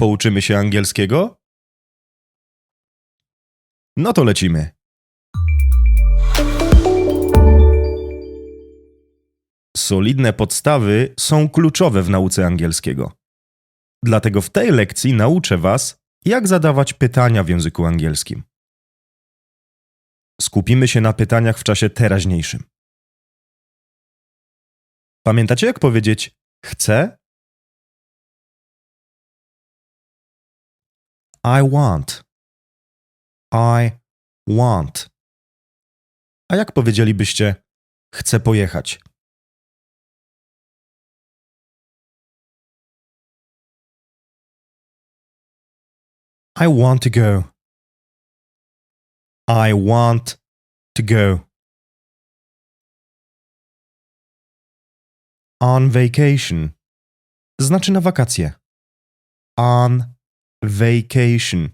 Pouczymy się angielskiego? No to lecimy. Solidne podstawy są kluczowe w nauce angielskiego. Dlatego w tej lekcji nauczę Was, jak zadawać pytania w języku angielskim. Skupimy się na pytaniach w czasie teraźniejszym. Pamiętacie, jak powiedzieć chcę? I want. I want. A jak powiedzielibyście chcę pojechać? I want to go. I want to go. On vacation. Znaczy na wakacje. On vacation.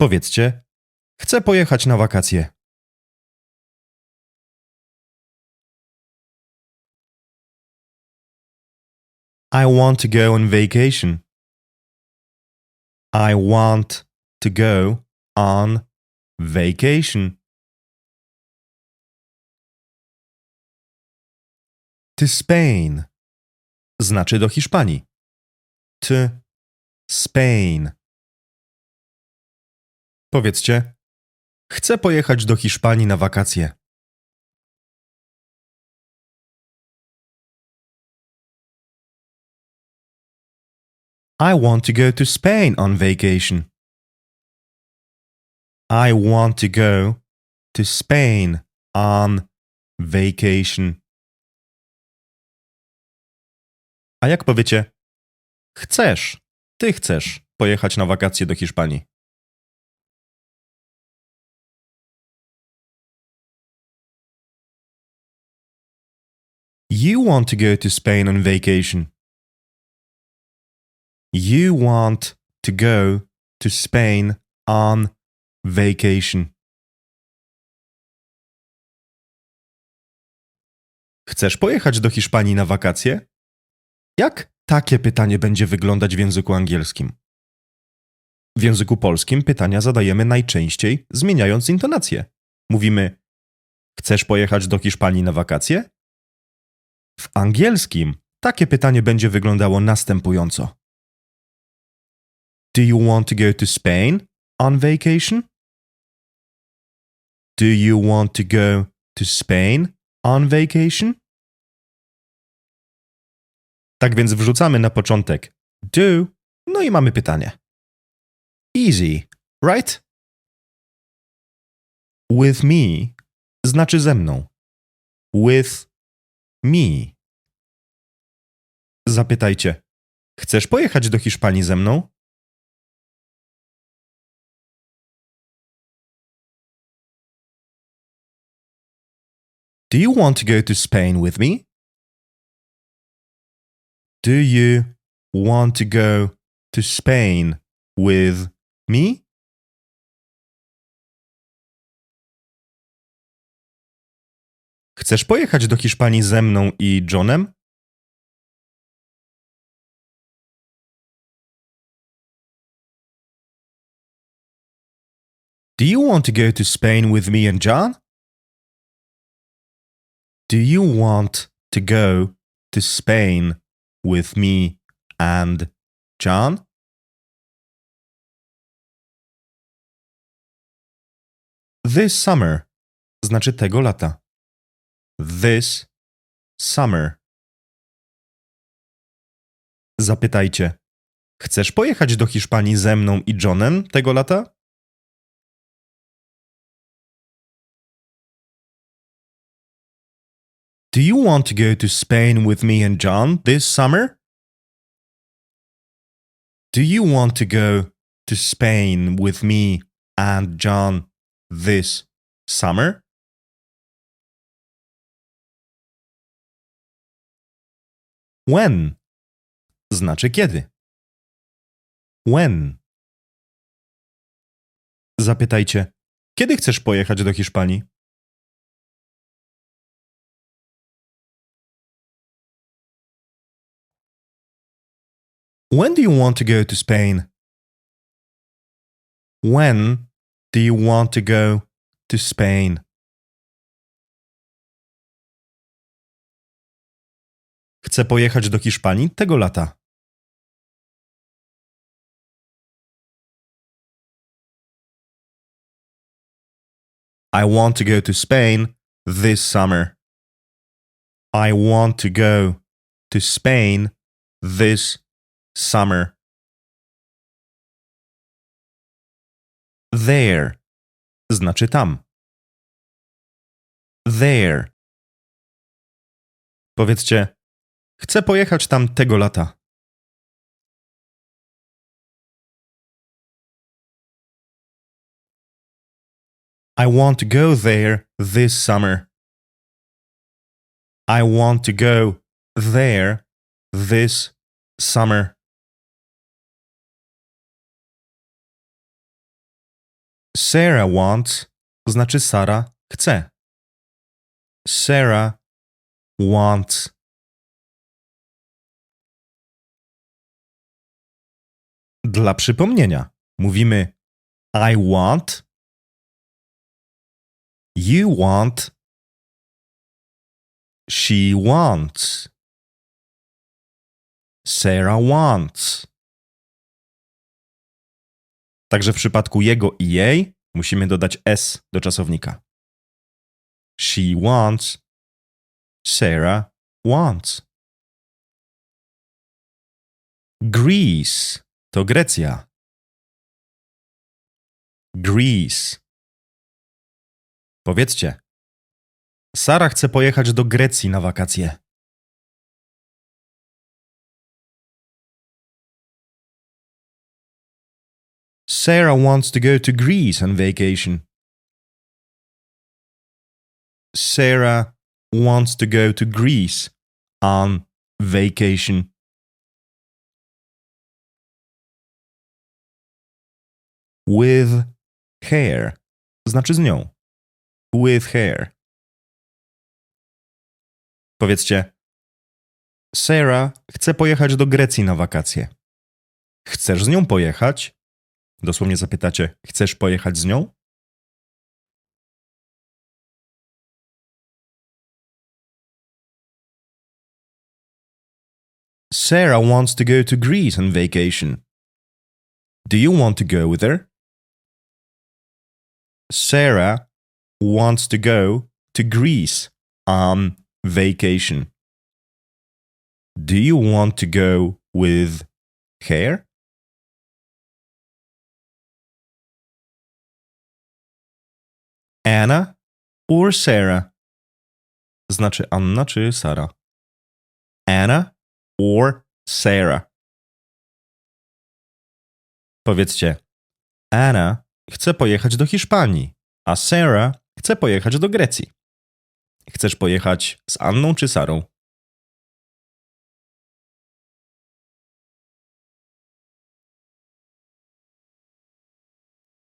Powiedzcie, chcę pojechać na wakacje. I want to go on vacation. I want to go on vacation. To Spain znaczy do Hiszpanii. To Spain. Powiedzcie, chcę pojechać do Hiszpanii na wakacje. I want to go to Spain on vacation. I want to go to Spain on vacation. A jak powiecie, chcesz, ty chcesz pojechać na wakacje do Hiszpanii? You want to go to Spain on vacation. You want to go to Spain on vacation. Chcesz pojechać do Hiszpanii na wakacje? Jak takie pytanie będzie wyglądać w języku angielskim? W języku polskim pytania zadajemy najczęściej zmieniając intonację. Mówimy: Chcesz pojechać do Hiszpanii na wakacje? W angielskim takie pytanie będzie wyglądało następująco: Do you want to go to Spain on vacation? Do you want to go to Spain on vacation? Tak więc wrzucamy na początek do, no i mamy pytanie. Easy, right? With me znaczy ze mną. With me. Zapytajcie, chcesz pojechać do Hiszpanii ze mną? Do you want to go to Spain with me? Do you want to go to Spain with me? Chcesz pojechać do Hiszpanii ze mną i Johnem? Do you want to go to Spain with me and John? Do you want to go to Spain with me and John? This summer znaczy tego lata. This summer. Zapytajcie, chcesz pojechać do Hiszpanii ze mną i Johnem tego lata? Do you want to go to Spain with me and John this summer? Do you want to go to Spain with me and John this summer? When znaczy kiedy. When. Zapytajcie, kiedy chcesz pojechać do Hiszpanii? When do you want to go to Spain? When do you want to go to Spain? Chcę pojechać do Hiszpanii tego lata. I want to go to Spain this summer. I want to go to Spain this summer. There znaczy tam. There. Powiedzcie, chcę pojechać tam tego lata. I want to go there this summer. I want to go there this summer. Sarah wants znaczy Sara chce. Sarah wants. Dla przypomnienia mówimy I want, you want, she wants, Sarah wants. Także w przypadku jego i jej musimy dodać s do czasownika. She wants, Sarah wants. Greece to Grecja. Greece. Powiedzcie. Sara chce pojechać do Grecji na wakacje. Sarah wants to go to Greece on vacation. Sarah wants to go to Greece on vacation. With hair znaczy z nią. With hair. Powiedzcie, Sarah chce pojechać do Grecji na wakacje. Chcesz z nią pojechać? Dosłownie zapytacie, chcesz pojechać z nią? Sarah wants to go to Greece on vacation. Do you want to go with her? Sarah wants to go to Greece on vacation. Do you want to go with her? Anna or Sarah? Znaczy Anna czy Sara? Anna or Sarah? Powiedzcie, Anna chce pojechać do Hiszpanii, a Sarah chce pojechać do Grecji. Chcesz pojechać z Anną czy Sarą?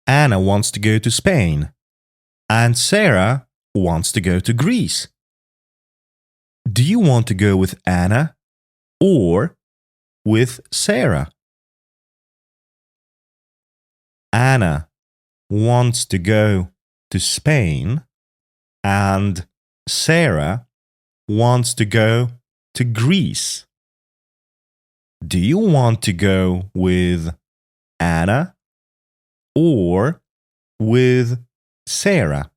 Anna wants to go to Spain, and Sarah wants to go to Greece. Do you want to go with Anna or with Sarah? Anna wants to go to Spain, and Sarah wants to go to Greece. Do you want to go with Anna or with Sarah?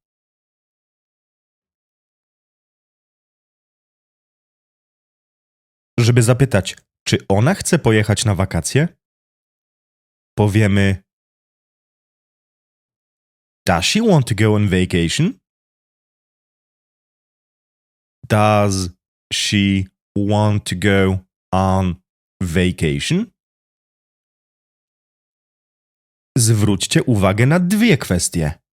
Żeby zapytać, czy ona chce pojechać na wakacje, powiemy Does she want to go on vacation? Does she want to go on vacation? Zwróćcie uwagę na dwie kwestie.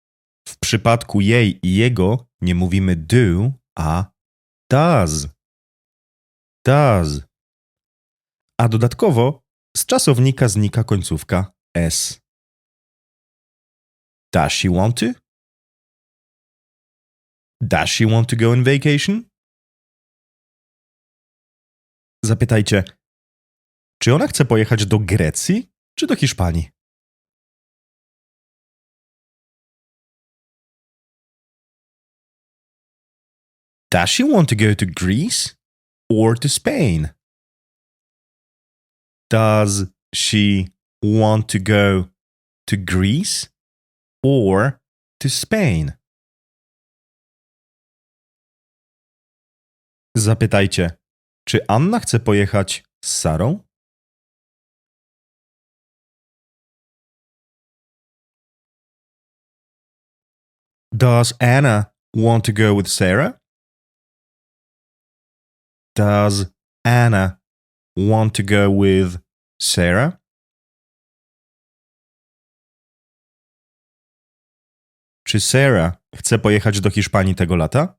W przypadku jej i jego nie mówimy do, a does. Does. A dodatkowo z czasownika znika końcówka s. Does she want to? Does she want to go on vacation? Zapytajcie, Czy ona chce pojechać do Grecji czy do Hiszpanii? Does she want to go to Greece or to Spain? Does she want to go to Greece or to Spain? Zapytajcie, czy Anna chce pojechać z Sarą? Does Anna want to go with Sarah? Does Anna want to go with Sarah? Czy Sarah chce pojechać do Hiszpanii tego lata?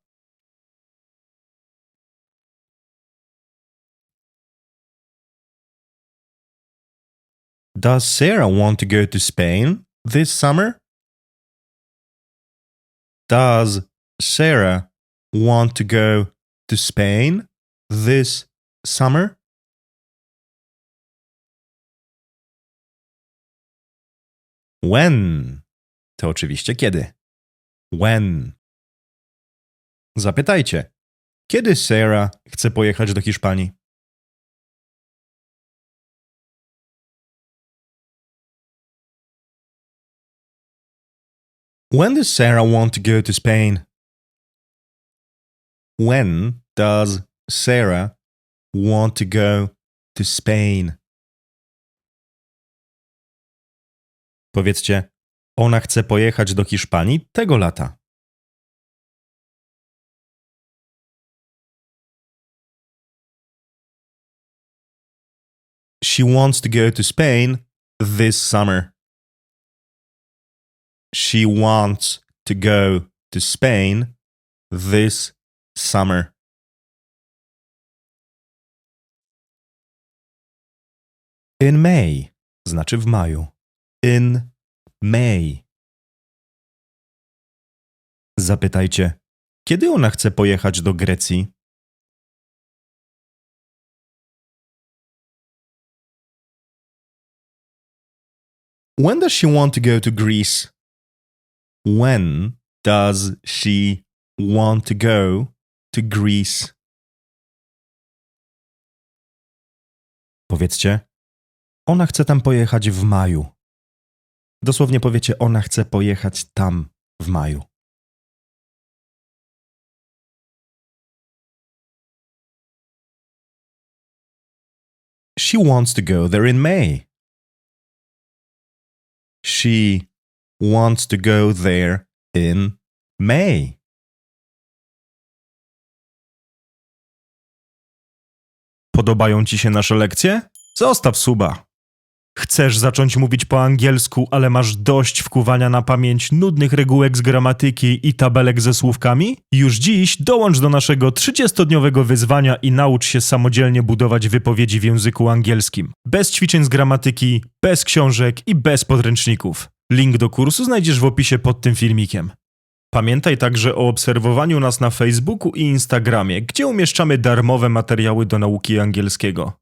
Does Sarah want to go to Spain this summer? Does Sarah want to go to Spain this summer? When? To oczywiście kiedy. When? Zapytajcie, kiedy Sarah chce pojechać do Hiszpanii? When does Sarah want to go to Spain? When does Sarah want to go to Spain? Powiedzcie, ona chce pojechać do Hiszpanii tego lata. She wants to go to Spain this summer. She wants to go to Spain this summer. In May znaczy w maju. In May. Zapytajcie, kiedy ona chce pojechać do Grecji? When does she want to go to Greece? When does she want to go to Greece? Powiedzcie, ona chce tam pojechać w maju. Dosłownie powiecie, ona chce pojechać tam w maju. She wants to go there in May. She wants to go there in May. Podobają Ci się nasze lekcje? Zostaw suba. Chcesz zacząć mówić po angielsku, ale masz dość wkuwania na pamięć nudnych regułek z gramatyki i tabelek ze słówkami? Już dziś dołącz do naszego 30-dniowego wyzwania i naucz się samodzielnie budować wypowiedzi w języku angielskim. Bez ćwiczeń z gramatyki, bez książek i bez podręczników. Link do kursu znajdziesz w opisie pod tym filmikiem. Pamiętaj także o obserwowaniu nas na Facebooku i Instagramie, gdzie umieszczamy darmowe materiały do nauki angielskiego.